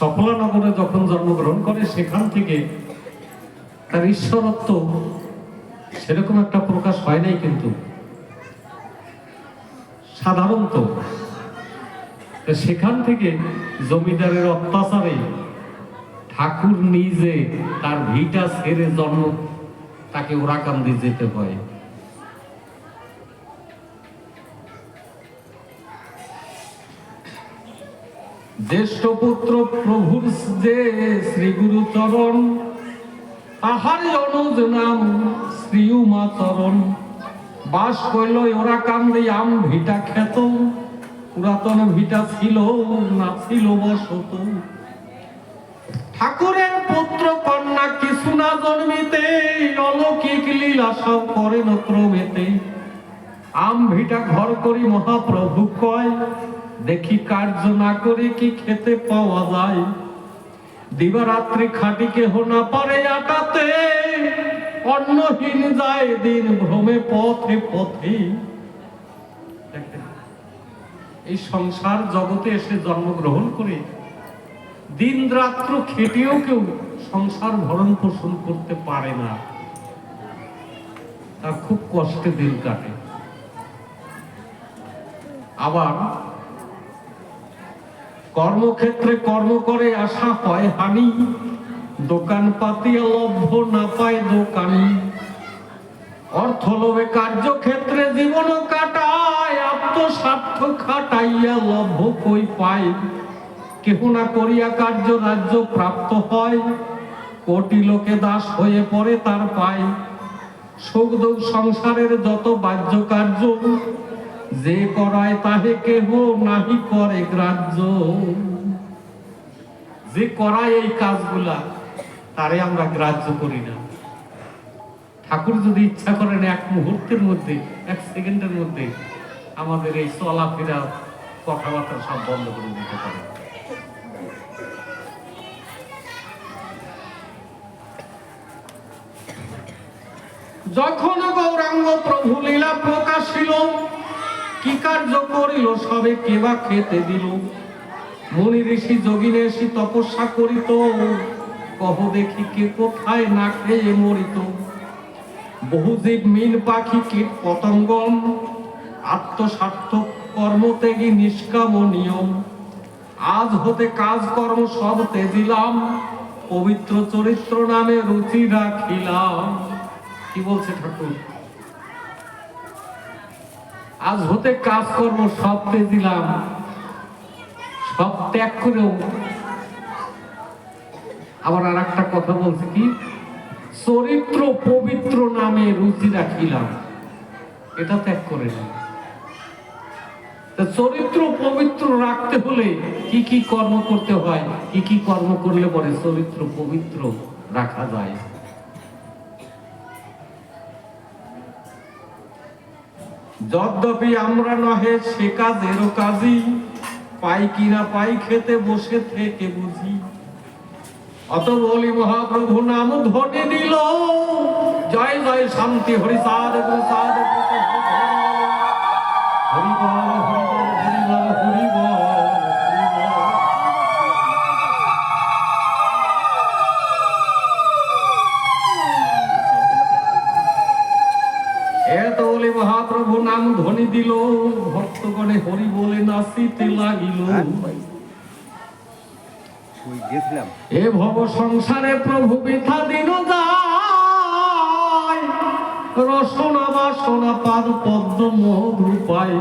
সফলানগরে যখন জন্মগ্রহণ করে, সেখান থেকে তার ঈশ্বরত্ব সেরকম একটা প্রকাশ হয় নাই কিন্তু। সাধারণত সেখান থেকে জমিদারের অত্যাচারে ঠাকুর নিজে তার ভিটা ছেড়ে জন্ম, তাকে ওরাকান্দি যেতে হয়। জ্যেষ্ঠ পুত্র প্রভুর যে শ্রী গুরু চরণ তাহার অনুজ নাম শ্রী উমা চরণ বাস কইল, ওরা কান্দি আম ভিটা খেত, পুরাতন ভিটা ছিল না ছিল বসত। ঠাকুরের পুত্র কন্যা কিছু না জন্মিতে, অলৌকিক লীলা সব করেন ক্রমেতে। আম ভিটা ঘর করি মহাপ্রভু কয় দেখি কার্য না করে কি খেতে পাওয়া যায়। দিবারাত্রি খাটি কেহ না পারে আটাতে, অন্নহীন যায় দিন ভ্রমে পথে পথে। এই সংসার জগতে এসে জন্মগ্রহণ করে দিন রাত্র খেটেও কেউ সংসার ভরণ পোষণ করতে পারে না। তার খুব কষ্টে দিন কাটে। আবার কর্মক্ষেত্রে কর্ম করে আসা হয় হানি। দোকান পাতিয়া লভ্য না পায় দোকানি। অর্থ লোভে কার্যক্ষেত্রে জীবন কাটায়, আত্মস্বার্থ খাটাইয়া লভ্য কই পায়। কেহ না করিয়া কার্য রাজ্য প্রাপ্ত হয়, কোটি লোকে দাস হয়ে পড়ে তার পায়। সুখ দুঃখ সংসারের যত বাহ্য কার্য যে করায় তাহে কেহ নাহি করে গ্রাহ্য। যে করায় এই কাজগুলা, তারে আমরা গ্রাহ্য করি না। ঠাকুর যদি ইচ্ছা করেন এক মুহূর্তের মধ্যে, এক সেকেন্ডের মধ্যে আমাদের এই চলাফেরা কথাবার্তা সব বন্ধ করে দিতে পারে যখন গৌরাঙ্গ প্রভু লীলা প্রকাশিল কি কার্য করিল সবে কেবা খেতে দিল? মুনি ঋষি যোগী ঋষি তপস্যা করিত। কহ দেখি কে কোথায় না খেয়ে মরিত। বহু জীব মিন পাখি কীট পতঙ্গম। আত্মস্বার্থ কর্মত্যাগী নিষ্কাম নিয়ম। আজ হতে কাজ কর্ম সব তেজিলাম পবিত্র চরিত্র নামে রুচি রাখিলাম। কি বলছে ঠাকুর? আজ হতে কাজকর্ম সব পেয়ে দিলাম। সব ত্যাগ করেও। আবার আর একটা কথা বলছে কি? চরিত্র পবিত্র নামে রুচি রাখিলাম। এটা ত্যাগ করে চরিত্র পবিত্র রাখতে হলে কি কি কর্ম করতে হয়? কি কি কর্ম করলে পরে চরিত্র পবিত্র রাখা যায়? যদ্যপি আমরা নহে সে কাজেরও কাজই, পাই কিনা পাই খেতে বসে থেকে বুঝি। অত বলি মহাপ্রভু নাম ধনে দিল, জয় জয় শান্তি হরিসাদ গুরুসাদ গেছিলাম এ ভব সংসারে প্রভু বৃথা দিন রসনা বাসনা পাদ পদ্ম মধু পাই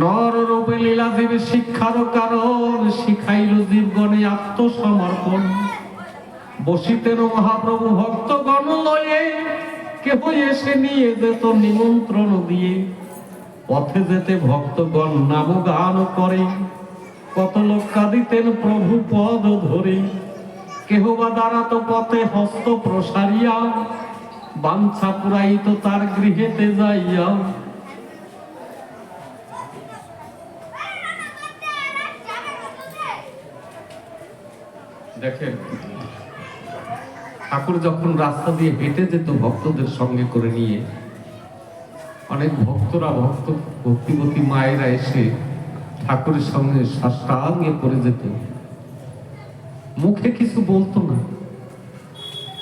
নর রূপে লীলা জীবে শিক্ষার কারণ, শিখাইল জীবগণে আত্মসমর্পণ। বসিতেন মহাপ্রভু ভক্তগণ লয়ে কেহ এসে নিয়ে যেত নিমন্ত্রণ দিয়ে। পথে যেতে ভক্তগণ নাম গান করে। কত লোক কাঁদিতেন প্রভু পদ ধরে। কেহ বা দাঁড়াত পথে হস্ত প্রসারিয়া, বাঞ্ছা পুরাইত তার গৃহেতে যাইয়া। দেখেন, ঠাকুর যখন রাস্তা দিয়ে হেঁটে যেত ভক্তদের সঙ্গে করে নিয়ে অনেক ভক্তরা, ভক্ত ভক্তিবতী মায়েরা এসে ঠাকুরের সঙ্গে সাষ্টাঙ্গে পড়ে যেত। মুখে কিছু বলতো না।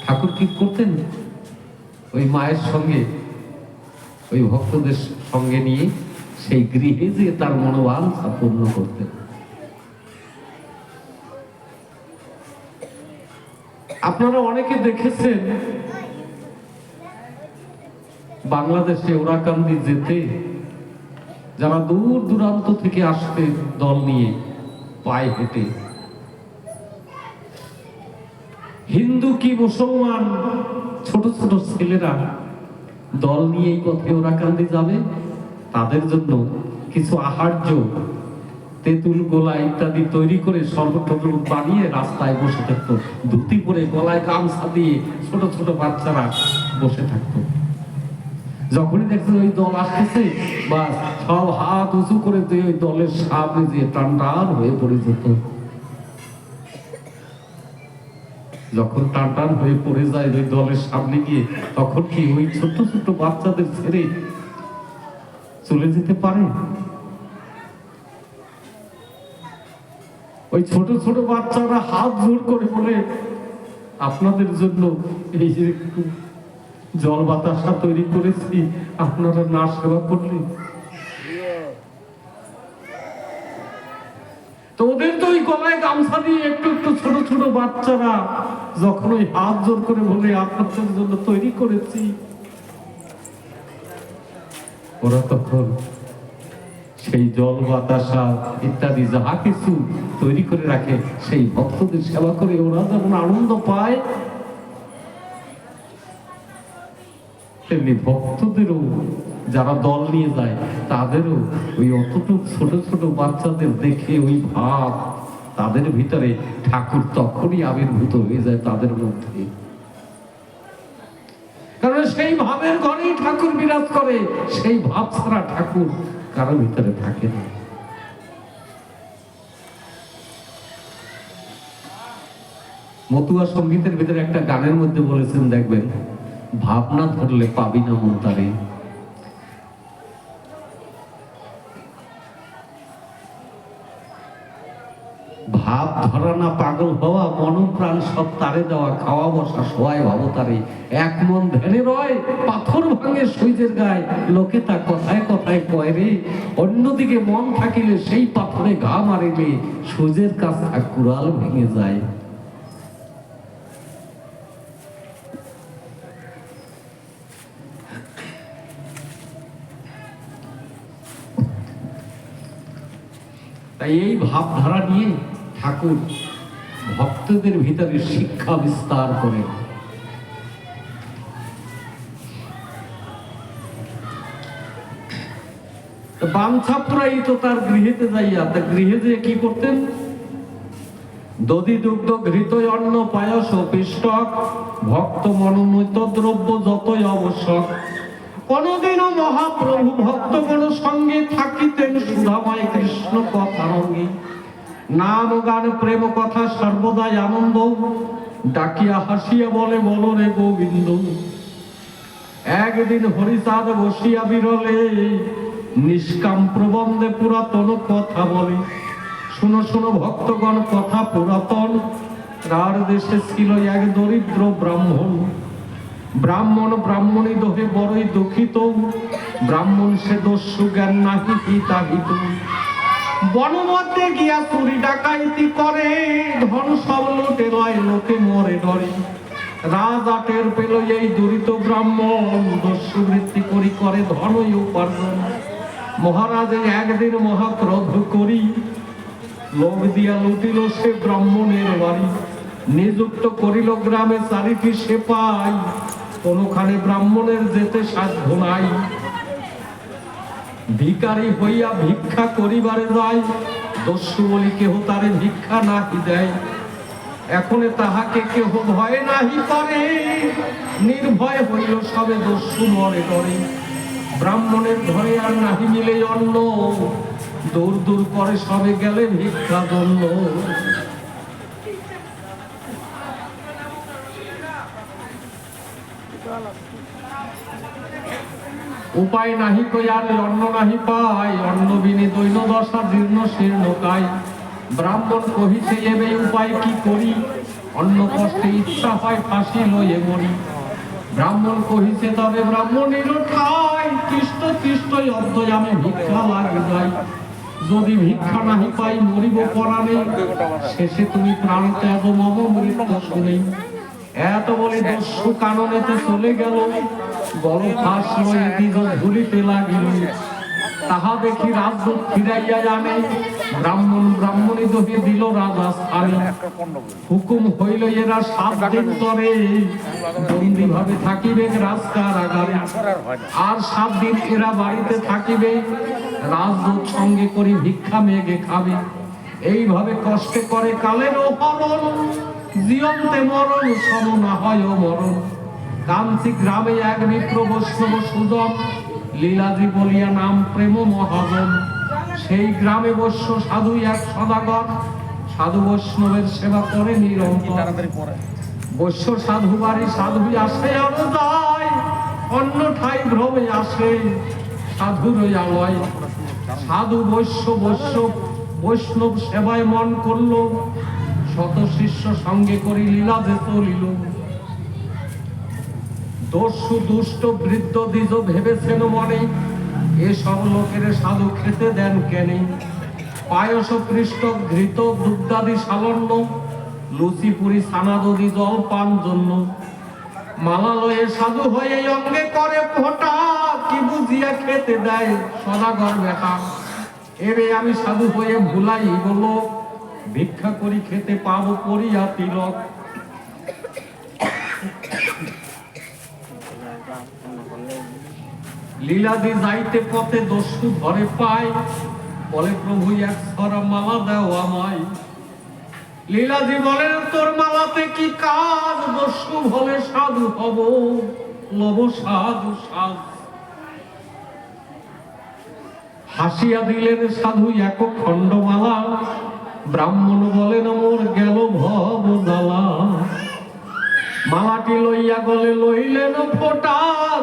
ঠাকুর কি করতেন? ওই মায়ের সঙ্গে, ওই ভক্তদের সঙ্গে নিয়ে সেই গৃহে যে তার মনোবাঞ্ছা পূর্ণ করতেন। আপনারা অনেকে দেখেছেন বাংলাদেশে ওরাকান্দি যেতে, যারা দূর দূরান্ত থেকে আসতে দল নিয়ে পায়ে হেঁটে। হিন্দু কি মুসলমান? ছোট ছোট ছেলেরা দল নিয়ে এই পথে ওরাকান্দি যাবে? তাদের জন্য কিছু আহার্য তেঁতুল গোলা ইত্যাদি তৈরি করে শরবত বানিয়ে রাস্তায় বসে থাকতো। ধুতি পরে গলায় গামছা দিয়ে ছোট ছোট বাচ্চারা বসে থাকতো। যখনই দেখছে ওই দল আসতেছে বা সব হাত উঁচু করে দিয়ে ওই দলের সামনে দিয়ে টান টান হয়ে পড়ে যেত। যখন টান টান হয়ে পড়ে যায় ওই দলের সামনে গিয়ে, তখন কি ওই ছোট ছোট বাচ্চাদের ছেড়ে চলে যেতে পারে? ওই ছোট ছোট বাচ্চারা হাত জোর করে বলে, আপনাদের জন্য এই যে জল বাতাসা তৈরি করেছি। আপনারা না সেবা করলে? তো ওদের তো ওই গলায় গামছা দিয়ে একটু একটু ছোট ছোট বাচ্চারা যখন ওই হাত জোর করে বলে আপনাদের জন্য তৈরি করেছি। ওরা তখন সেই জল বাতাসা ইত্যাদি যাহা কিছু তৈরি করে রাখে, সেই ভক্তদের সেবা করে ওরা যেমন আনন্দ পায় তেমনি ভক্তদেরও যারা দল নিয়ে যায়, তাদেরও ওই অতটুক ছোট ছোট বাচ্চাদের দেখে ওই ভাব তাদের ভিতরে ঠাকুর তখনই আবির্ভূত হয়ে যায় তাদের মধ্যে। কারণ সেই ভাবের ঘরেই ঠাকুর বিরাজ করে, সেই ভাব ছাড়া ঠাকুর কারও ভিতরে থাকে না। মতুয়া সঙ্গীতের ভিতরে একটা গানের মধ্যে বলেছেন, দেখবেন ভাবনা ধরলে পাবি না মন তারে ভাব ধরা না পাগল হওয়া মন প্রাণ সব তারে দেওয়া, খাওয়া বসা সবাই ভাবো তারে। এক মন ধ্যানে রয়, পাথর ভাঙে সূর্যের গায়ে। লোকে তা কথায় কথায় কয় রে, অন্যদিকে মন থাকিলে সেই পাথরে ঘা মারিলে সূর্যের কাছে কুড়াল ভেঙে যায়। তাই এই ভাবধারা নিয়ে ঠাকুর ভক্তদের ভিতরে শিক্ষা বিস্তার করে। তো তার গৃহেতে যাইয়া, তা গৃহে যে কি করতেন? দধি দুগ্ধ ঘৃত অন্ন পায়স পিষ্টক, ভক্ত মনোনীত দ্রব্য যতই আবশ্যক কোনদিনও মহাপ্রভু ভক্তগণ সঙ্গে থাকিতেন সুধাময় কৃষ্ণ কথা রঙ্গে। নাম গান, প্রেম কথা সর্বদাই আনন্দ। ডাকিয়া হাসিয়া বলে, বলো রে গোবিন্দ, একদিন হরিচাঁদ বসিয়া বিরলে, নিষ্কাম প্রবন্ধে পুরাতন কথা বলে। শুনো শুনো ভক্তগণ, কথা পুরাতন। তার দেশে ছিল এক দরিদ্র ব্রাহ্মণ। ব্রাহ্মণ ব্রাহ্মণী দোহে বড়ই দুঃখিত। ব্রাহ্মণ সে দস্যু জ্ঞান নাহি হিতাহিত বনমধ্যে গিয়া চুরি ডাকাইতি করে, ধন সব লোটে লয়, লোকে মরে ডরে। রাজ আটের পেল এই দরিত ব্রাহ্মণ, দস্যু বৃত্তি করি করে ধনই উপার্জন। মহারাজে একদিন মহাক্রোধ করি লোক দিয়া লুটিল সে ব্রাহ্মণের বাড়ি। নিযুক্ত করিল গ্রামে চারিটি সে পাই কোনখানে ব্রাহ্মণের যেতে সাধ্য নাই। ভিকারি হইয়া ভিক্ষা করিবারে যায় দস্যু বলি কেহ তারে ভিক্ষা নাহি দেয়। এখনে তাহাকে কেহ ভয় নাহি করে, নির্ভয় হইল সবে দস্যু মরে করে ব্রাহ্মণের ঘরে আর নাহি মিলে অন্ন, দূর দূর করে সবে গেলে ভিক্ষা দণ্ড। উপায় নাহি কইয়ার অন্ন নাহি পাই অন্ন বিনে দৈন দশা, জীর্ণ শীর্ণ কাই ব্রাহ্মণ কহিছে এবে উপায় কি করি? অন্ন কষ্টে ইচ্ছা হয়, ফাঁসি লইয়ে মরি। ব্রাহ্মণ কহিছে, তবে ব্রাহ্মণের ঠাই কৃষ্ট কৃষ্টই অদ্বয় আমি ভিক্ষা লাগে যাই যদি ভিক্ষা নাহি পাই, মরিব পরাণে শেষে তুমি প্রাণ ত্যাগ, মম মৃত্যু শুনেই। এত বলে দস্যু কাননেতে চলে গেল। বড় ফাঁস লয়ে দিগ ভুলিতে লাগিল। তাহা দেখি রাজদূত ফিরাইয়া জানে, ব্রাহ্মণ ব্রাহ্মণী দহে দিল রাজা স্থানে। হুকুম হইল এরা সাত দিন তরে বন্দি ভাবে থাকিবে রাজকারাগারে। আর সাত দিন এরা বাড়িতে থাকিবে, রাজদূত সঙ্গে করি ভিক্ষা মেঘে খাবে। এইভাবে কষ্টে করে কালের হরণ, জীবন্তে মরণ সম না হয় মরণ। কান্তি গ্রামে এক মিত্র বৈষ্ণব সুজন লীলাদি বলিয়া নাম প্রেম মহাজন। সেই গ্রামে বৈশ্য সাধু এক সদাগর। সাধু বৈষ্ণবের সেবা করে নিরন্তর। বৈশ্য সাধু বাড়ি সাধু আসে আর যায় অন্য ঠাই ভ্রমে আসে সাধুর আলয়। সাধু বৈশ্য বৈশ্য বৈষ্ণব সেবায় মন করল। শত শিষ্য সঙ্গে করি লীলা যে চলিল। দস্যু দুষ্ট বৃদ্ধ দ্বিজ ভেবেছেন মনে। এসব লোকের সাধু খেতে দেন কেনে। পায়স পৃষ্ঠ, ঘৃত, দুগ্ধাদি সালন্য লুচি পুরি সানাদদি জল পান জন্য। মালালয়ে সাধু হয়ে অঙ্গে করে ফোটা। কি বুঝিয়া খেতে দেয় সদাগর বেটা। এবে আমি সাধু হয়ে ভুলাই বলো ভিক্ষা করি খেতে পাবো করিয়া তিলক লীলাদি যাইতে পথে দস্যু ঘরে পায়, বলে, প্রভু, এক ছড়া মালা দাও আমায়। লীলাদি তোর মালাতে কি কাজ? দস্যু বলে সাধু হব, লব সাধু হাসিয়া দিলেন সাধু এক খণ্ডমালা, ব্রাহ্মণ বলেন মোর গেল ভব জ্বালা মালাটি লইয়া গলে লইলেন, ফোটা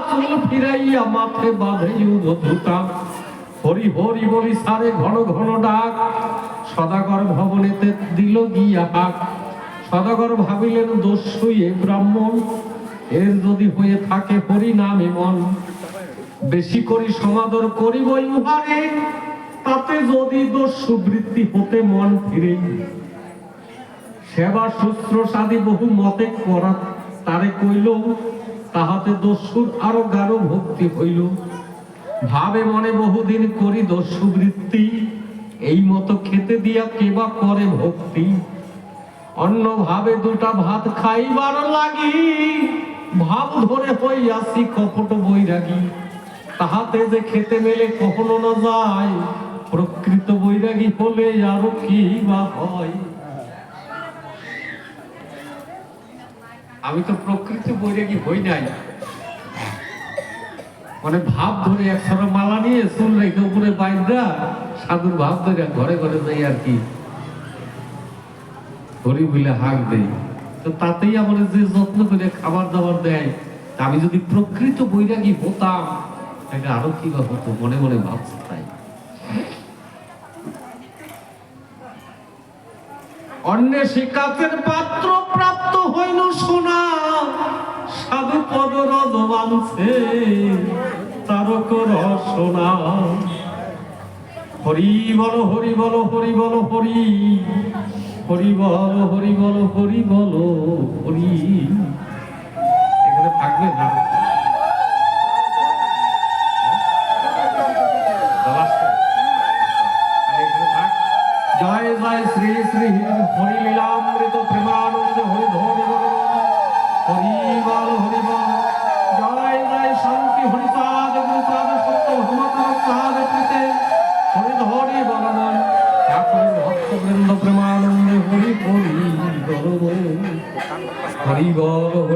চুল ফিরাইয়া মাথে বাঁধে ধুটা হরি হরি বলি, সারে ঘন ঘন ডাক। সদাগর ভবনেতে দিল গিয়া হাক। সদাগর ভাবিলেন দস্যু এ ব্রাহ্মণ। এর যদি হয়ে থাকে হরি নামে মন। বেশি করি সমাদর করিব উহারে, তাতে যদি দস্যু বৃত্তি হতে মন ফিরে। সেবা শুশ্রূষাদি বহু মতে করা তারে কইল তাহাতে দস্যুর আরও গাঢ় ভক্তি হইল। ভাবে মনে বহুদিন করি দস্যু বৃত্তি এই মতো খেতে দিয়া কেবা করে ভক্তি। অন্য ভাবে দুটা ভাত খাইবার লাগি, ভাব ধরে হইয়াছি কপট বৈরাগী। তাহাতে যে খেতে মেলে কখনো না যায়, প্রকৃত বৈরাগী হলে আরও কি বা হয়? আমি তো প্রকৃত বৈরাগী হই নাই। মানে ভাব ধরে একশো মালা নিয়ে চুল রেখে উপরে বাইরা সাধুর ভাব ধরে ঘরে ঘরে যাই আর কি। হরি বলে হাঁক দেই। তো তাতেই আমার যে যত্ন করে খাবার দাবার দেয় আমি যদি প্রকৃত বৈরাগী হতাম, তাহলে আরও কি বা হতো? মনে মনে ভাবছে তাই অন্য শিকাতের পাত্র প্রাপ্ত হইল সোনা। সাধু পদ রদ মানছে তারক রসনা হরি বল হরি বল হরি বল, হরি। হরি বল হরি বল হরি বল, হরি। এখানে থাকবে না জয় জয় শ্রী শ্রী হরি লীলামৃত প্রেমানন্দ হরি ধরি হরি বল জয় জয় শান্তি হরি চাঁদ সত্য ভগবত চাঁদ প্রীতে হরি ধরি বলবন ঠাকুর ভক্তবৃন্দ প্রেমানন্দে হরি হরি হরি বল